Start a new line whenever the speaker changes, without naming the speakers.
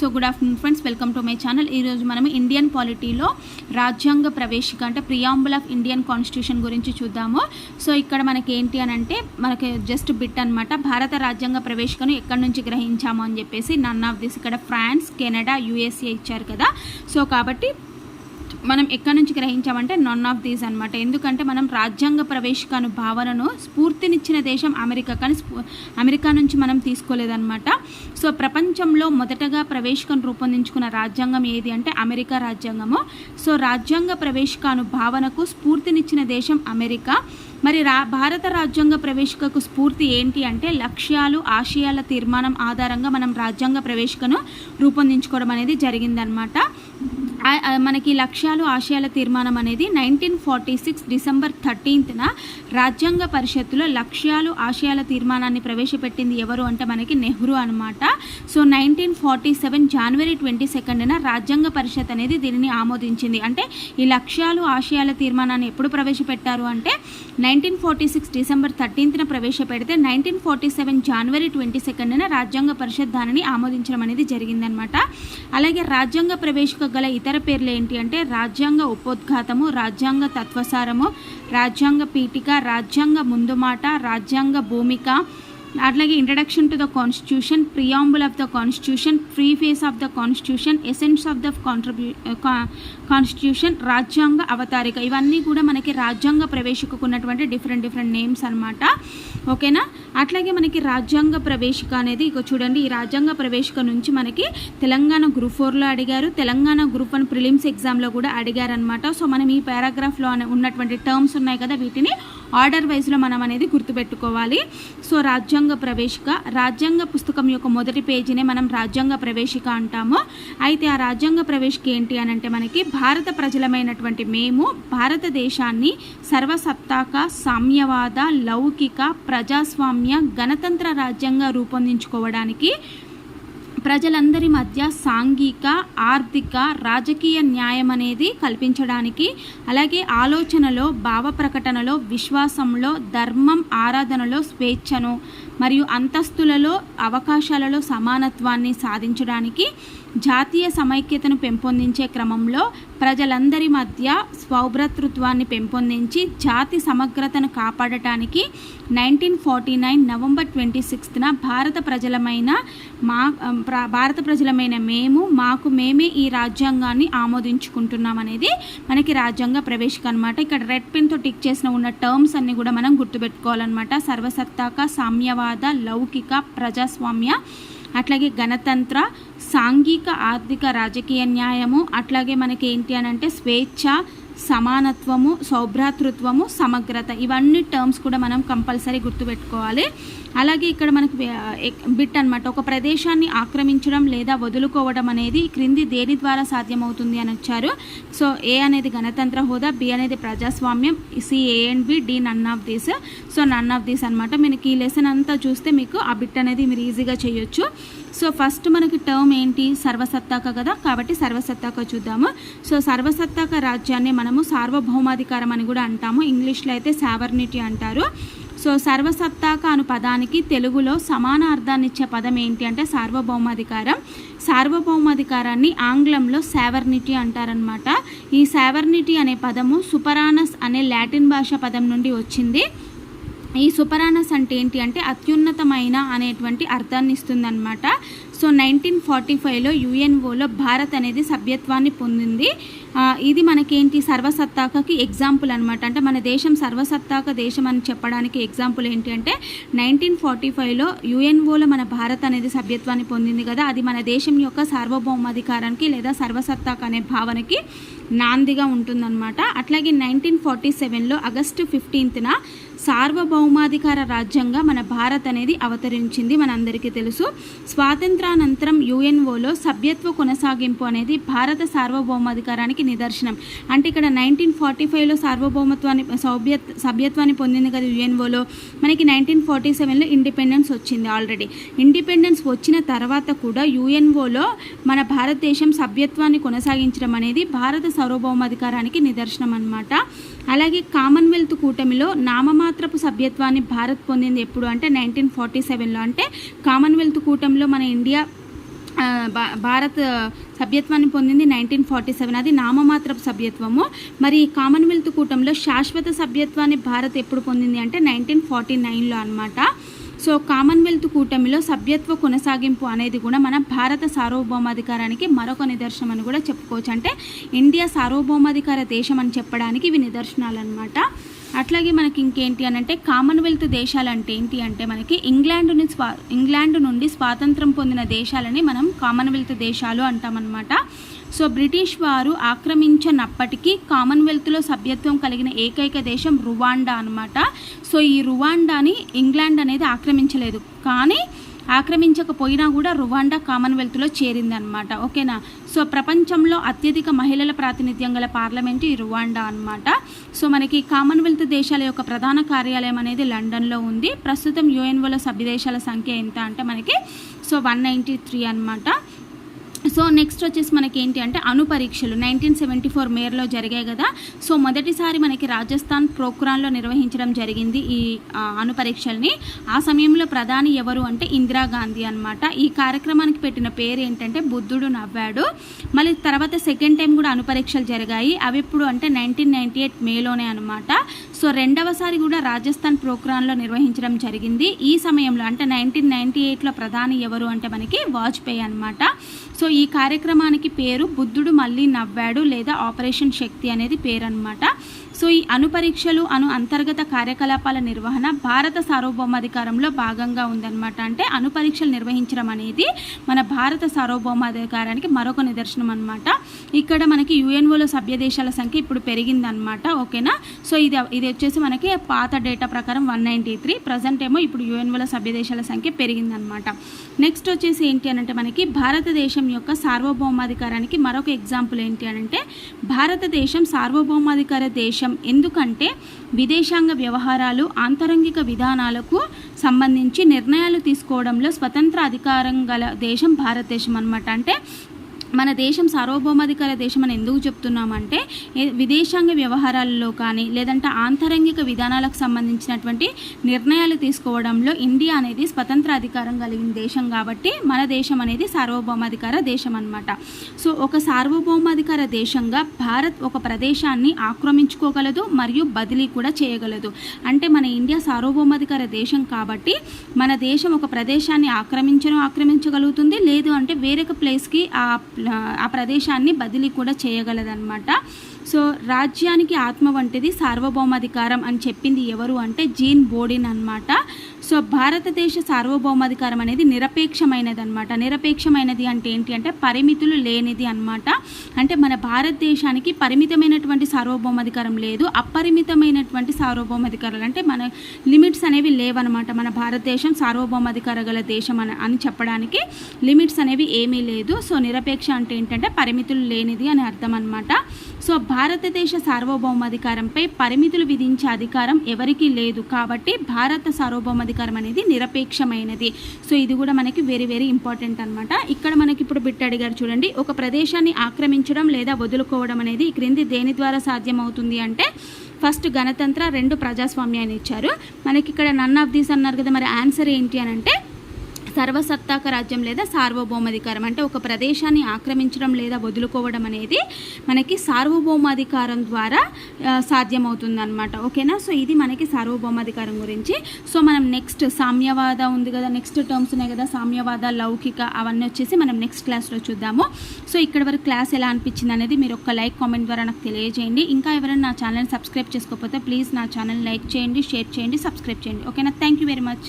So good afternoon friends welcome to my channel ఈరోజు మనం Indian పాలిటీలో రాజ్యాంగ ప్రవేశిక అంటే ప్రియాంబుల్ ఆఫ్ ఇండియన్ కాన్స్టిట్యూషన్ గురించి చూద్దాము. సో ఇక్కడ మనకి ఏంటి అని అంటే మనకి జస్ట్ బిట్ అనమాట భారత రాజ్యాంగ ప్రవేశికను ఎక్కడి నుంచి గ్రహించాము అని చెప్పేసి నన్ ఆఫ్ దిస్ ఇక్కడ ఫ్రాన్స్ కెనడా యుఎస్ఏ ఇచ్చారు కదా. సో కాబట్టి మనం ఎక్కడి నుంచి గ్రహించామంటే నన్ ఆఫ్ దీస్ అనమాట ఎందుకంటే మనం రాజ్యాంగ ప్రవేశకాను భావనను స్ఫూర్తినిచ్చిన దేశం అమెరికా కానీ స్ఫూ- అమెరికా నుంచి మనం తీసుకోలేదన్నమాట. సో ప్రపంచంలో మొదటగా ప్రవేశికను రూపొందించుకున్న రాజ్యాంగం ఏది అంటే అమెరికా రాజ్యాంగము. సో రాజ్యాంగ ప్రవేశకాను భావనకు స్ఫూర్తినిచ్చిన దేశం అమెరికా. మరి రా భారత రాజ్యాంగ ప్రవేశికకు స్ఫూర్తి ఏంటి అంటే లక్ష్యాలు ఆశయాల తీర్మానం ఆధారంగా మనం రాజ్యాంగ ప్రవేశికను రూపొందించుకోవడం అనేది జరిగిందనమాట మనకి లక్ష్యాలు ఆశయాల తీర్మానం అనేది నైన్టీన్ ఫార్టీ సిక్స్ డిసెంబర్ థర్టీన్త్న రాజ్యాంగ పరిషత్తులో లక్ష్యాలు ఆశయాల తీర్మానాన్ని ప్రవేశపెట్టింది ఎవరు అంటే మనకి నెహ్రూ అనమాట సో నైన్టీన్ ఫార్టీ సెవెన్ జనవరి ట్వంటీ సెకండ్న రాజ్యాంగ పరిషత్ అనేది దీనిని ఆమోదించింది. అంటే ఈ లక్ష్యాలు ఆశయాల తీర్మానాన్ని ఎప్పుడు ప్రవేశపెట్టారు అంటే నైన్టీన్ ఫార్టీ సిక్స్ డిసెంబర్ థర్టీన్త్న ప్రవేశపెడితే నైన్టీన్ ఫార్టీ సెవెన్ జనవరి ట్వంటీ సెకండ్న రాజ్యాంగ పరిషత్ దానిని ఆమోదించడం అనేది జరిగిందనమాట అలాగే రాజ్యాంగ ప్రవేశిక గల ఇతర ఇతర పేర్లు ఏంటి అంటే రాజ్యాంగ ఉపోద్ఘాతము రాజ్యాంగ తత్వసారము రాజ్యాంగ పీఠిక రాజ్యాంగ ముందు మాట రాజ్యాంగ భూమిక అట్లాగే introduction to the constitution preamble of the constitution preface of the constitution essence of the కాంట్రిబ్యూ constitution రాజ్యాంగ అవతారిక. ఇవన్నీ కూడా మనకి రాజ్యాంగ ప్రవేశికకున్నటువంటి డిఫరెంట్ డిఫరెంట్ నేమ్స్ అనమాట ఓకేనా? అట్లాగే మనకి రాజ్యాంగ ప్రవేశిక అనేది ఇక చూడండి ఈ రాజ్యాంగ ప్రవేశిక నుంచి మనకి తెలంగాణ గ్రూప్ ఫోర్లో అడిగారు. తెలంగాణ గ్రూప్ వన్ ప్రిలిమ్స్ ఎగ్జామ్లో కూడా అడిగారనమాట సో మనం ఈ పారాగ్రాఫ్లో ఉన్నటువంటి టర్మ్స్ ఉన్నాయి కదా వీటిని ఆర్డర్ వైజ్లో మనం అనేది గుర్తుపెట్టుకోవాలి. సో రాజ్యాంగ ప్రవేశిక రాజ్యాంగ పుస్తకం యొక్క మొదటి పేజీనే మనం రాజ్యాంగ ప్రవేశిక అంటాము. అయితే ఆ రాజ్యాంగ ప్రవేశిక ఏంటి అని అంటే మనకి భారత ప్రజలమైనటువంటి మేము భారతదేశాన్ని సర్వసత్తాక సామ్యవాద లౌకిక ప్రజాస్వామ్య గణతంత్ర రాజ్యంగా రూపొందించుకోవడానికి ప్రజలందరి మధ్య సాంఘిక ఆర్థిక రాజకీయ న్యాయం అనేది కల్పించడానికి అలాగే ఆలోచనలో భావ ప్రకటనలో విశ్వాసంలో ధర్మం ఆరాధనలో స్వేచ్ఛను మరియు అంతస్తులలో అవకాశాలలో సమానత్వాన్ని సాధించడానికి జాతీయ సమైక్యతను పెంపొందించే క్రమంలో ప్రజలందరి మధ్య స్వభ్రతృత్వాన్ని పెంపొందించి జాతి సమగ్రతను కాపాడటానికి nineteen forty nine November twenty సిక్స్త్న భారత ప్రజలమైన మా భారత ప్రజలమైన మేము మాకు మేమే ఈ రాజ్యాంగాన్ని ఆమోదించుకుంటున్నాం అనేది మనకి రాజ్యాంగ ప్రవేశిక అనమాట ఇక్కడ రెడ్ పెన్తో టిక్ చేసిన ఉన్న టర్మ్స్ అన్ని కూడా మనం గుర్తుపెట్టుకోవాలన్నమాట. సర్వసత్తాక సామ్యవాద లౌకిక ప్రజాస్వామ్య అట్లాగే గణతంత్ర సాంఘిక ఆర్థిక రాజకీయ న్యాయము అట్లాగే మనకి ఏంటి అని అంటే స్వేచ్ఛ సమానత్వము సౌభ్రాతృత్వము సమగ్రత. ఇవన్నీ టర్మ్స్ కూడా మనం కంపల్సరీ గుర్తుపెట్టుకోవాలి. అలాగే ఇక్కడ మనకు బిట్ అన్నమాట. ఒక ప్రదేశాన్ని ఆక్రమించడం లేదా వదులుకోవడం అనేది క్రింది దేని ద్వారా సాధ్యమవుతుంది అని వచ్చారు. సో ఏ అనేది గణతంత్ర హోదా బి అనేది ప్రజాస్వామ్యం C A and B D none of these so none of these అనమాట మీకు ఈ లెసన్ అంతా చూస్తే మీకు ఆ బిట్ అనేది మీరు ఈజీగా చేయొచ్చు. సో ఫస్ట్ మనకి టర్మ్ ఏంటి? సర్వసత్తాక కదా? కాబట్టి సర్వసత్తాక చూద్దాము. సో సర్వసత్తాక రాజ్యాన్ని మనం మనము సార్వభౌమాధికారం అని కూడా అంటాము. ఇంగ్లీష్లో అయితే సావర్నిటీ అంటారు. సో సర్వసత్తాక అను పదానికి తెలుగులో సమాన అర్థాన్ని ఇచ్చే పదం ఏంటి అంటే సార్వభౌమాధికారం. సార్వభౌమాధికారాన్ని ఆంగ్లంలో సావర్నిటీ అంటారనమాట ఈ సావర్నిటీ అనే పదము సుపరానస్ అనే లాటిన్ భాష పదం నుండి వచ్చింది. ఈ సుపరానస్ అంటే ఏంటి అంటే అత్యున్నతమైన అనేటువంటి అర్థాన్ని ఇస్తుందన్నమాట. సో నైన్టీన్ ఫార్టీ ఫైవ్లో యుఎన్ఓలో భారత్ అనేది సభ్యత్వాన్ని పొందింది. ఇది మనకేంటి సర్వసత్తాకకి ఎగ్జాంపుల్ అనమాట అంటే మన దేశం సర్వసత్తాక దేశం అని చెప్పడానికి ఎగ్జాంపుల్ ఏంటి అంటే నైన్టీన్ ఫార్టీ ఫైవ్లో యుఎన్ఓలో మన భారత్ అనేది సభ్యత్వాన్ని పొందింది కదా. అది మన దేశం యొక్క సార్వభౌమాధికారానికి లేదా సర్వసత్తాక అనే భావనకి నాందిగా ఉంటుందన్నమాట. అట్లాగే నైన్టీన్ ఫార్టీ సెవెన్లో ఆగస్టు ఫిఫ్టీన్త్న సార్వభౌమాధికార రాజ్యంగా మన భారత్ అనేది అవతరించింది మనందరికీ తెలుసు. స్వాతంత్రానంతరం యుఎన్ఓలో సభ్యత్వ కొనసాగింపు అనేది భారత సార్వభౌమాధికారానికి నిదర్శనం. అంటే ఇక్కడ నైన్టీన్ ఫార్టీ ఫైవ్లో సార్వభౌమత్వాన్ని సభ్య సభ్యత్వాన్ని పొందింది కదా యుఎన్ఓలో. మనకి నైన్టీన్ ఫార్టీ సెవెన్లో ఇండిపెండెన్స్ వచ్చింది ఆల్రెడీ. ఇండిపెండెన్స్ వచ్చిన తర్వాత కూడా యుఎన్ఓలో మన భారతదేశం సభ్యత్వాన్ని కొనసాగించడం అనేది భారత సార్వభౌమాధికారానికి నిదర్శనం అనమాట అలాగే కామన్వెల్త్ కూటమిలో నామమాత్రపు సభ్యత్వాన్ని భారత్ పొందింది ఎప్పుడు అంటే నైన్టీన్ ఫార్టీ సెవెన్లో. అంటే కామన్వెల్త్ కూటమిలో మన ఇండియా భారత్ సభ్యత్వాన్ని పొందింది నైన్టీన్ ఫార్టీ సెవెన్. అది నామమాత్రపు సభ్యత్వము. మరి కామన్వెల్త్ కూటంలో శాశ్వత సభ్యత్వాన్ని భారత్ ఎప్పుడు పొందింది అంటే నైన్టీన్ ఫార్టీ నైన్లో అనమాట సో కామన్వెల్త్ కూటమిలో సభ్యత్వ కొనసాగింపు అనేది కూడా మన భారత సార్వభౌమాధికారానికి మరొక నిదర్శనం అని కూడా చెప్పుకోవచ్చు. అంటే ఇండియా సార్వభౌమాధికార దేశం అని చెప్పడానికి ఇవి నిదర్శనాలు అనమాట అట్లాగే మనకి ఇంకేంటి అని అంటే కామన్వెల్త్ దేశాలు అంటే ఏంటి అంటే మనకి ఇంగ్లాండ్ని స్వా ఇంగ్లాండ్ నుండి స్వాతంత్రం పొందిన దేశాలని మనం కామన్వెల్త్ దేశాలు అంటామన్నమాట. సో బ్రిటిష్ వారు ఆక్రమించనప్పటికీ కామన్వెల్త్లో సభ్యత్వం కలిగిన ఏకైక దేశం రువాండా అనమాట సో ఈ రువాండాని ఇంగ్లాండ్ అనేది ఆక్రమించలేదు. కానీ ఆక్రమించకపోయినా కూడా రువాండా కామన్వెల్త్లో చేరిందనమాట ఓకేనా? సో ప్రపంచంలో అత్యధిక మహిళల ప్రాతినిధ్యం గల పార్లమెంట్ ఈ రువాండా అనమాట సో మనకి కామన్వెల్త్ దేశాల యొక్క ప్రధాన కార్యాలయం అనేది లండన్లో ఉంది. ప్రస్తుతం యుఎన్ఓలో సభ్య దేశాల సంఖ్య ఎంత అంటే మనకి సో వన్ నైంటీ త్రీ అనమాట సో నెక్స్ట్ వచ్చేసి మనకి ఏంటి అంటే అణు పరీక్షలు నైన్టీన్ సెవెంటీ ఫోర్ మేర్లో జరిగాయి కదా. సో మొదటిసారి మనకి రాజస్థాన్ ప్రోక్రాన్లో నిర్వహించడం జరిగింది ఈ అనుపరీక్షల్ని ఆ సమయంలో ప్రధాని ఎవరు అంటే ఇందిరాగాంధీ అనమాట ఈ కార్యక్రమానికి పెట్టిన పేరు ఏంటంటే బుద్ధుడు నవ్వాడు. మళ్ళీ తర్వాత సెకండ్ టైం కూడా అనుపరీక్షలు జరిగాయి. అవి ఎప్పుడు అంటే నైన్టీన్ నైన్టీ ఎయిట్ మేలోనే అనమాట సో రెండవసారి కూడా రాజస్థాన్ ప్రోగ్రాంలో నిర్వహించడం జరిగింది. ఈ సమయంలో అంటే నైన్టీన్ నైన్టీ ఎయిట్లో ప్రధాని ఎవరు అంటే మనకి వాజ్పేయి అనమాట సో ఈ కార్యక్రమానికి పేరు బుద్ధుడు మళ్ళీ నవ్వాడు లేదా ఆపరేషన్ శక్తి అనేది పేరు అనమాట సో ఈ అణు పరీక్షలు అంతర్గత కార్యకలాపాల నిర్వహణ భారత సార్వభౌమాధికారంలో భాగంగా ఉందన్నమాట. అంటే అణు పరీక్షలు నిర్వహించడం అనేది మన భారత సార్వభౌమాధికారానికి మరొక నిదర్శనం అనమాట ఇక్కడ మనకి యుఎన్ఓలో సభ్య దేశాల సంఖ్య ఇప్పుడు పెరిగిందనమాట ఓకేనా? సో ఇది ఇది వచ్చేసి మనకి పాత డేటా ప్రకారం వన్ నైంటీ త్రీ ప్రజెంట్ ఏమో ఇప్పుడు యుఎన్ఓల సభ్య దేశాల సంఖ్య పెరిగిందనమాట నెక్స్ట్ వచ్చేసి ఏంటి అని అంటే మనకి భారతదేశం యొక్క సార్వభౌమాధికారానికి మరొక ఎగ్జాంపుల్ ఏంటి అని అంటే భారతదేశం సార్వభౌమాధికార దేశం ఎందుకంటే విదేశాంగ వ్యవహారాలు ఆంతరంగిక విధానాలకు సంబంధించి నిర్ణయాలు తీసుకోవడంలో స్వతంత్ర అధికారం గల దేశం భారతదేశం అనమాట అంటే మన దేశం సార్వభౌమాధికార దేశం అని ఎందుకు చెప్తున్నామంటే విదేశాంగ వ్యవహారాలలో కానీ లేదంటే ఆంతరంగిక విధానాలకు సంబంధించినటువంటి నిర్ణయాలు తీసుకోవడంలో ఇండియా అనేది స్వతంత్ర అధికారం కలిగిన దేశం కాబట్టి మన దేశం అనేది సార్వభౌమాధికార దేశం అన్నమాట. సో ఒక సార్వభౌమాధికార దేశంగా భారత్ ఒక ప్రదేశాన్ని ఆక్రమించుకోగలదు మరియు బదిలీ కూడా చేయగలదు. అంటే మన ఇండియా సార్వభౌమాధికార దేశం కాబట్టి మన దేశం ఒక ప్రదేశాన్ని ఆక్రమించను ఆక్రమించగలుగుతుంది లేదు అంటే వేరొక ప్లేస్కి ఆ ఆ ప్రదేశాన్ని బదిలీ కూడా చేయగలదన్నమాట. సో రాజ్యానికి ఆత్మ వంటిది సార్వభౌమాధికారం అని చెప్పింది ఎవరు అంటే జీన్ బోడిన్ అన్నమాట. సో భారతదేశ సార్వభౌమాధికారం అనేది నిరపేక్షమైనది అనమాట నిరపేక్షమైనది అంటే ఏంటి అంటే పరిమితులు లేనిది అన్నమాట. అంటే మన భారతదేశానికి పరిమితమైనటువంటి సార్వభౌమాధికారం లేదు. అపరిమితమైనటువంటి సార్వభౌమాధికారాలు అంటే మన లిమిట్స్ అనేవి లేవన్నమాట. మన భారతదేశం సార్వభౌమాధికార గల దేశం అని అని చెప్పడానికి లిమిట్స్ అనేవి ఏమీ లేదు. సో నిరపేక్ష అంటే ఏంటంటే పరిమితులు లేనిది అని అర్థం అనమాట సో భారతదేశ సార్వభౌమాధికారంపై పరిమితులు విధించే అధికారం ఎవరికీ లేదు. కాబట్టి భారత సార్వభౌమాధికారం అనేది నిరపేక్షమైనది. సో ఇది కూడా మనకి వెరీ వెరీ ఇంపార్టెంట్ అనమాట ఇక్కడ మనకి ఇప్పుడు బిట్ అడిగారు చూడండి. ఒక ప్రదేశాన్ని ఆక్రమించడం లేదా వదులుకోవడం అనేది ఈ క్రింది దేని ద్వారా సాధ్యమవుతుంది అంటే ఫస్ట్ గణతంత్ర రెండు ప్రజాస్వామ్యాన్ని ఇచ్చారు. మనకి ఇక్కడ నన్ ఆఫ్ దీస్ అన్నారు కదా మరి ఆన్సర్ ఏంటి అని అంటే సర్వసత్తాక రాజ్యం లేదా సార్వభౌమాధికారం అంటే ఒక ప్రదేశాన్ని ఆక్రమించడం లేదా వదులుకోవడం అనేది మనకి సార్వభౌమాధికారం ద్వారా ఆ, సాధ్యమవుతుందన్నమాట. ఓకేనా? సో ఇది మనకి సార్వభౌమాధికారం గురించి. సో మనం నెక్స్ట్ సామ్యవాద ఉంది కదా నెక్స్ట్ టర్మ్స్ ఉన్నాయి కదా సామ్యవాద లౌకిక అవన్నీ వచ్చేసి మనం నెక్స్ట్ క్లాస్లో చూద్దాము. సో ఇక్కడ వరకు క్లాస్ ఎలా అనిపించింది అనేది మీరు ఒక లైక్ కామెంట్ ద్వారా నాకు తెలియజేయండి. ఇంకా ఎవరైనా నా ఛానల్ని సబ్స్క్రైబ్ చేసుకోకపోతే ప్లీజ్ నా ఛానల్ లైక్ చేయండి షేర్ చేయండి సబ్స్క్రైబ్ చేయండి. ఓకేనా? Thank you very much.